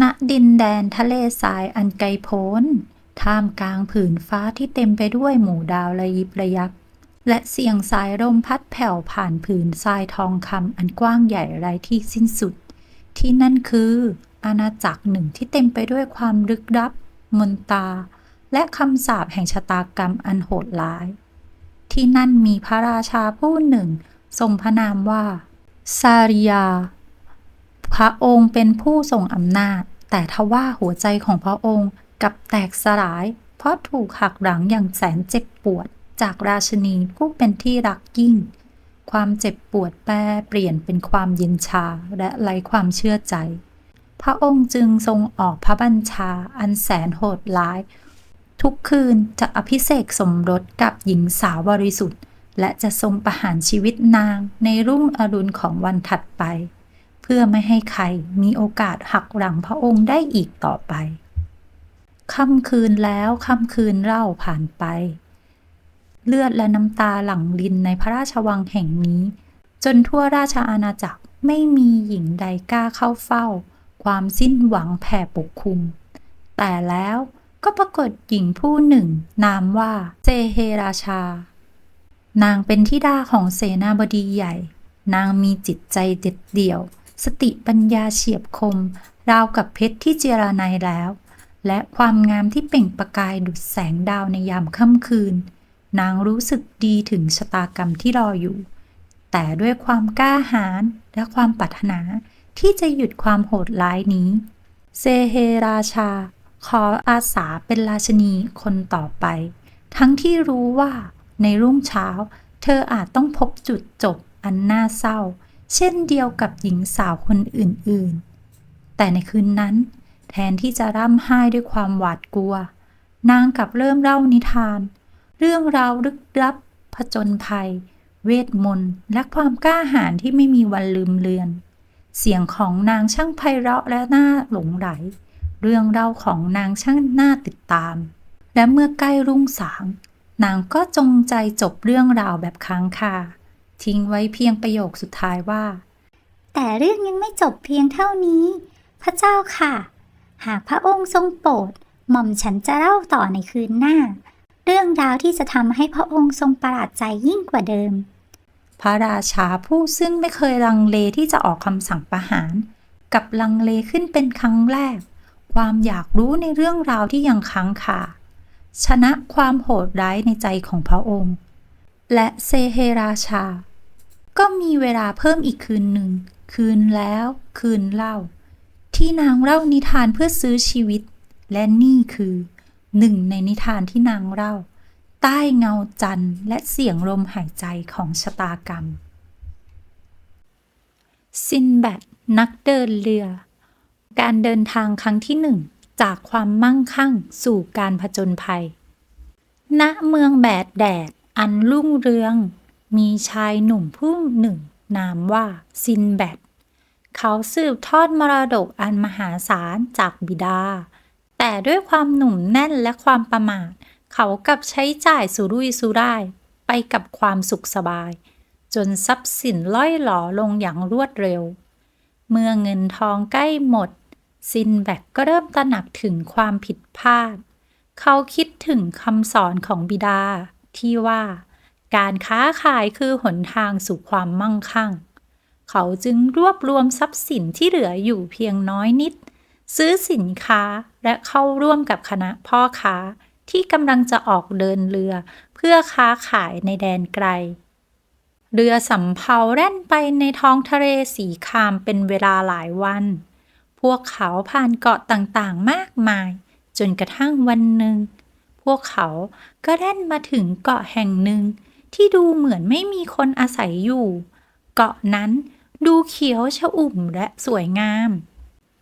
ณดินแดนทะเลทรายอันไกลโพ้น ท่ามกลางผืนฟ้าที่เต็มไปด้วยหมู่ดาวระยิบระยับ และเสียงสายลมพัดแผ่วผ่านผืนทรายทองคำอันกว้างใหญ่ไร้ที่สิ้นสุด ที่นั่นคืออาณาจักรหนึ่งที่เต็มไปด้วยความลึกลับ มนตา และคำสาปแห่งชะตากรรมอันโหดร้าย ที่นั่นมีพระราชาผู้หนึ่ง ทรงพระนามว่าซาริยา พระองค์เป็นผู้ทรงอำนาจ แต่ทว่าหัวใจของพระองค์กับแตกสลาย เพราะถูกหักหลังอย่างแสนเจ็บปวด จากราชนีผู้เป็นที่รักยิ่ง ความเจ็บปวดแปรเปลี่ยนเป็นความเย็นชาและไร้ความเชื่อใจ พระองค์จึงทรงออกพระบัญชาอันแสนโหดร้าย ทุกคืนจะอภิเษกสมรสกับหญิงสาวบริสุทธิ์ และจะทรงประหารชีวิตนางในรุ่งอรุณของวันถัดไป เพื่อไม่ให้ใครมีโอกาสหักหลังพระองค์ได้อีกต่อไป ค่ำคืนแล้วค่ำคืนเล่าผ่านไป เลือดและน้ำตาหลั่งลินในพระราชวังแห่งนี้ จนทั่วราชอาณาจักรไม่มีหญิงใดกล้าเข้าเฝ้า ความสิ้นหวังแผ่ปกคลุม แต่แล้วก็ปรากฏหญิงผู้หนึ่ง นามว่าเซเฮราชา นางเป็นธิดาของเสนาบดีใหญ่ นางมีจิตใจเด็ดเดี่ยว สติปัญญาเฉียบคม ราวกับเพชรที่เจรไนยแล้ว และความงามที่เปล่งประกายดุจแสงดาวในยามค่ำคืน นางรู้สึกดีถึงชะตากรรมที่รออยู่ แต่ด้วยความกล้าหาญและความปรารถนาที่จะหยุดความโหดร้ายนี้ เซเฮราชา ขออาสาเป็นราชนีคนต่อไป ทั้งที่รู้ว่าในรุ่งเช้า เธออาจต้องพบจุดจบอันน่าเศร้า เช่นเดียวกับหญิงสาวคนอื่นๆ แต่ในคืนนั้น แทนที่จะร่ำไห้ด้วยความหวาดกลัว นางกลับเริ่มเล่านิทาน เรื่องราวลึกลับผจญภัย เวทมนต์และความกล้าหาญที่ไม่มีวันลืมเลือน เสียงของนางช่างไพเราะและน่าหลงไหล เรื่องเล่าของนางช่างน่าติดตาม และเมื่อใกล้รุ่งสาง นางก็จงใจจบเรื่องราวแบบค้างคา ทิ้งไว้เพียงประโยคสุดท้ายว่า แต่เรื่องยังไม่จบเพียงเท่านี้ พระเจ้าค่ะ หากพระองค์ทรงโปรดหม่อมฉันจะเล่าต่อในคืนหน้า เรื่องราวที่จะทำให้พระองค์ทรงประหลาดใจยิ่งกว่าเดิม พระราชาผู้ซึ่งไม่เคยลังเลที่จะออกคำสั่งประหาร กับลังเลขึ้นเป็นครั้งแรก ความอยากรู้ในเรื่องราวที่ยังค้างคาชนะความโหดร้ายในใจของพระองค์ และเซเฮราชา ก็มีเวลาเพิ่มอีกคืนหนึ่ง คืนแล้วคืนเล่า ที่นางเล่านิทานเพื่อซื้อชีวิต และนี่คือหนึ่งในนิทานที่นางเล่า ใต้เงาจันทร์และเสียงลมหายใจของชะตากรรม ซินแบดนักเดินเรือ การเดินทางครั้งที่หนึ่งจากความมั่งคั่งสู่การผจญภัย ณ เมืองแบดแดด อันรุ่งเรือง มีชายหนุ่มผู้หนึ่ง นามว่าซินแบดเขาสืบทอดมรดกอันมหาศาลจากบิดา แต่ด้วยความหนุ่มแน่นและความประมาท เขากับใช้จ่ายสุรุ่ยสุร่าย ไปกับความสุขสบาย จนทรัพย์สินล่อยหลอลงอย่างรวดเร็ว เมื่อเงินทองใกล้หมด ซินแบกก็เริ่มตระหนักถึงความผิดพลาด เขาคิดถึงคำสอนของบิดา ที่ว่า การค้าขายคือหนทางสู่ความมั่งคั่ง เขาจึงรวบรวมทรัพย์สินที่เหลืออยู่เพียงน้อยนิด ซื้อสินค้าและเข้าร่วมกับคณะพ่อค้าที่กำลังจะออกเดินเรือ เพื่อค้าขายในแดนไกล เรือสำเภาแล่นไปในท้องทะเลสีคามเป็นเวลาหลายวัน พวกเขาผ่านเกาะต่างๆมากมาย จนกระทั่งวันหนึ่ง พวกเขาก็แล่นมาถึงเกาะแห่งหนึ่ง ที่ดูเหมือนไม่มีคนอาศัยอยู่ เกาะนั้นดูเขียวชอุ่มและสวยงาม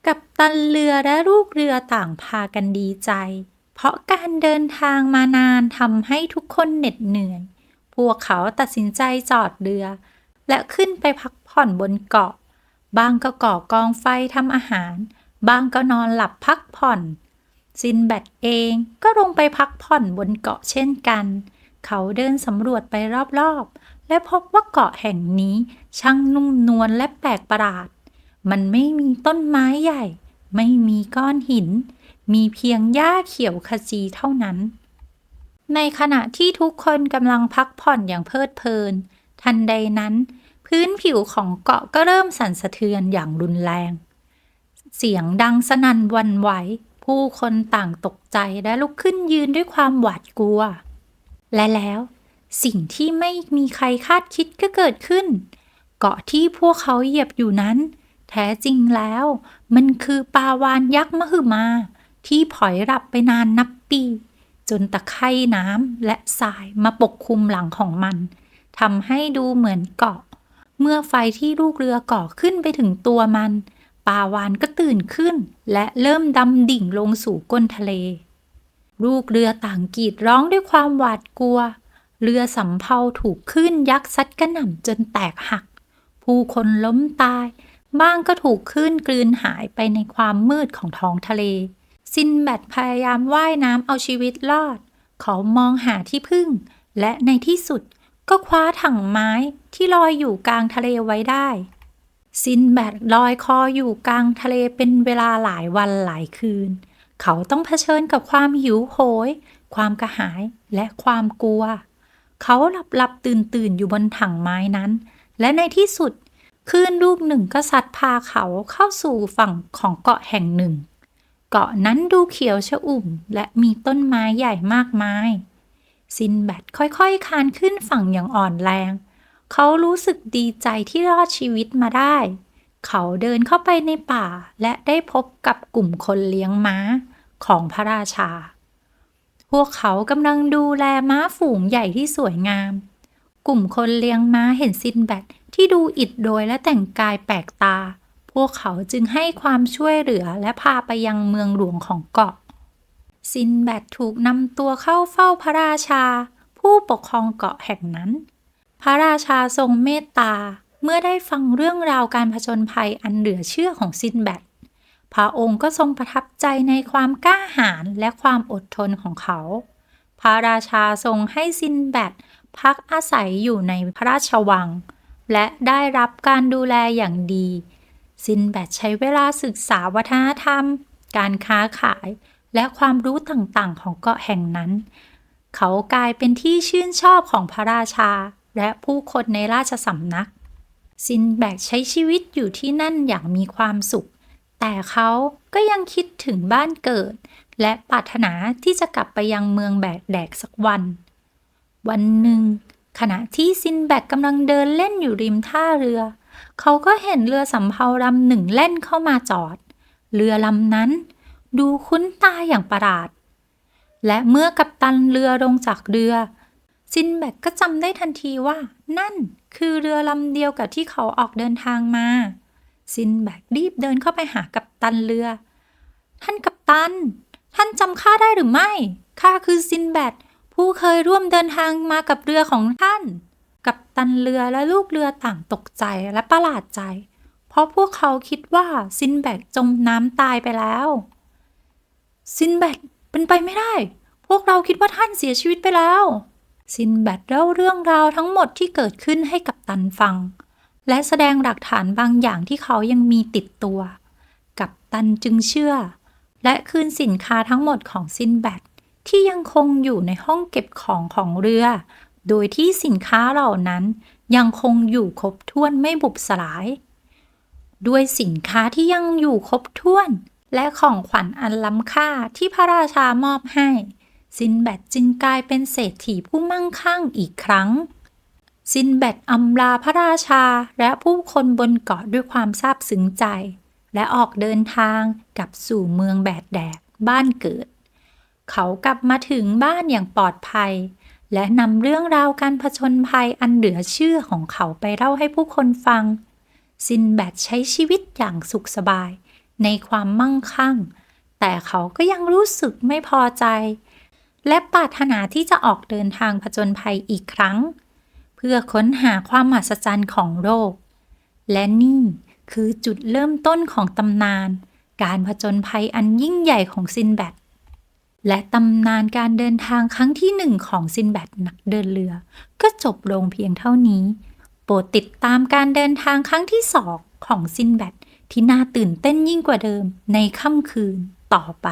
กับตันเรือและลูกเรือต่างพากันดีใจ เพราะการเดินทางมานานทำให้ทุกคนเหน็ดเหนื่อย พวกเขาตัดสินใจจอดเรือ และขึ้นไปพักผ่อนบนเกาะ บางก็ก่อกองไฟทำอาหาร บางก็นอนหลับพักผ่อน ซินแบดเองก็ลงไปพักผ่อนบนเกาะเช่นกัน เขาเดินสำรวจไปรอบๆ และพบว่าเกาะแห่งนี้ช่างนุ่มนวลและแปลกประหลาด มันไม่มีต้นไม้ใหญ่ ไม่มีก้อนหิน มีเพียงหญ้าเขียวขจีเท่านั้น ในขณะที่ทุกคนกำลังพักผ่อนอย่างเพลิดเพลิน ทันใดนั้น พื้นผิวของเกาะก็เริ่มสั่นสะเทือนอย่างรุนแรง เสียงดังสนั่นวันไหว ผู้คนต่างตกใจและลุกขึ้นยืนด้วยความหวาดกลัว และแล้ว สิ่งที่ไม่มีใครคาดคิดก็เกิดขึ้น เกาะที่พวกเขาเหยียบอยู่นั้น แท้จริงแล้ว มันคือปลาวานยักษ์มหึมา ที่ผอยหลับไปนานนับปี จนตะไคร่น้ำและทรายมาปกคลุมหลังของมันทำให้ดูเหมือนเกาะ เมื่อไฟที่ลูกเรือก่อขึ้นไปถึงตัวมัน ปลาวานก็ตื่นขึ้น และเริ่มดำดิ่งลงสู่ก้นทะเล ลูกเรือต่างกรีดร้องด้วยความหวาดกลัว เรือสำเภาถูกคลื่นยักษ์ซัดกระหน่ำจนแตกหัก ผู้คนล้มตาย บ้างก็ถูกคลื่นกลืนหายไปในความมืดของท้องทะเล ซินแบดพยายามว่ายน้ำเอาชีวิตรอด เขามองหาที่พึ่ง และในที่สุดก็คว้าถังไม้ที่ลอยอยู่กลางทะเลไว้ได้ ซินแบดลอยคออยู่กลางทะเลเป็นเวลาหลายวันหลายคืน เขาต้องเผชิญกับความหิวโหย ความกระหายและความกลัว เขาหลับหลับตื่นตื่นอยู่บนถังไม้นั้น และในที่สุดคลื่นลูกหนึ่งก็ซัดพาเขาเข้าสู่ฝั่งของเกาะแห่งหนึ่ง เกาะนั้นดูเขียวชอุ่ม และมีต้นไม้ใหญ่มากมาย ซินแบดค่อยๆคานขึ้นฝั่งอย่างอ่อนแรง เขารู้สึกดีใจที่รอดชีวิตมาได้ เขาเดินเข้าไปในป่าและได้พบกับกลุ่มคนเลี้ยงม้าของพระราชา พวกเขากำลังดูแลม้าฝูงใหญ่ที่สวยงาม กลุ่มคนเลี้ยงม้าเห็นซินแบดที่ดูอิดโรยและแต่งกายแปลกตา พวกเขาจึงให้ความช่วยเหลือและพาไปยังเมืองหลวงของเกาะ ซินแบดถูกนำตัวเข้าเฝ้าพระราชา ผู้ปกครองเกาะแห่งนั้น พระราชาทรงเมตตา เมื่อได้ฟังเรื่องราวการผจญภัยอันเหลือเชื่อของซินแบดพระองค์ก็ทรงประทับใจในความกล้าหาญและความอดทนของเขา พระราชาทรงให้ซินแบดพักอาศัยอยู่ในพระราชวัง และได้รับการดูแลอย่างดี ซินแบดใช้เวลาศึกษาวัฒนธรรม การค้าขาย และความรู้ต่างๆ ของเกาะแห่งนั้น เขากลายเป็นที่ชื่นชอบของพระราชา และผู้คนในราชสำนัก ซินแบกใช้ชีวิตอยู่ที่นั่นอย่างมีความสุข แต่เขาก็ยังคิดถึงบ้านเกิด และปรารถนาที่จะกลับไปยังเมืองแบกแดกสักวัน วันหนึ่ง ขณะที่ซินแบกกำลังเดินเล่นอยู่ริมท่าเรือ เขาก็เห็นเรือสำเภาลำหนึ่งแล่นเข้ามาจอด เรือลำนั้น ดูคุ้นตาอย่างประหลาดและเมื่อกัปตันเรือลงจากเรือ ซินแบกก็จำได้ทันทีว่า นั่นคือเรือลำเดียวกับที่เขาออกเดินทางมา ซินแบกรีบเดินเข้าไปหากัปตันเรือ ท่านกัปตัน ท่านจำข้าได้หรือไม่ข้าคือซินแบดผู้เคยร่วมเดินทางมากับเรือของท่าน กัปตันเรือและลูกเรือต่างตกใจและประหลาดใจ เพราะพวกเขาคิดว่าซินแบกจมน้ำตายไปแล้ว ซินแบดเป็นไปไม่ได้ พวกเราคิดว่าท่านเสียชีวิตไปแล้ว ซินแบดเล่าเรื่องราวทั้งหมดที่เกิดขึ้นให้กับตันฟัง และแสดงหลักฐานบางอย่างที่เขายังมีติดตัว กับตันจึงเชื่อ และคืนสินค้าทั้งหมดของซินแบดที่ยังคงอยู่ในห้องเก็บของของเรือ โดยที่สินค้าเหล่านั้นยังคงอยู่ครบถ้วนไม่บุบสลาย ด้วยสินค้าที่ยังอยู่ครบถ้วน และของขวัญอันล้ำค่าที่พระราชามอบให้ ซินแบดจึงกลายเป็นเศรษฐีผู้มั่งคั่งอีกครั้ง ซินแบดอำลาพระราชาและผู้คนบนเกาะด้วยความซาบซึ้งใจ และออกเดินทางกลับสู่เมืองแบดแดกบ้านเกิด เขากลับมาถึงบ้านอย่างปลอดภัย และนำเรื่องราวการผจญภัยอันเหลือเชื่อของเขาไปเล่าให้ผู้คนฟัง ซินแบดใช้ชีวิตอย่างสุขสบาย ในความมั่งคั่ง แต่เขาก็ยังรู้สึกไม่พอใจ และปรารถนาที่จะออกเดินทางผจญภัยอีกครั้ง เพื่อค้นหาความมหัศจรรย์ของโลก และนี่คือจุดเริ่มต้นของตำนาน การผจญภัยอันยิ่งใหญ่ของซินแบดและตำนานการเดินทางครั้งที่หนึ่งของซินแบดนักเดินเรือ ก็จบลงเพียงเท่านี้ โปรดติดตามการเดินทางครั้งที่สองของซินแบดที่น่าตื่นเต้นยิ่งกว่าเดิมในค่ำคืนต่อไป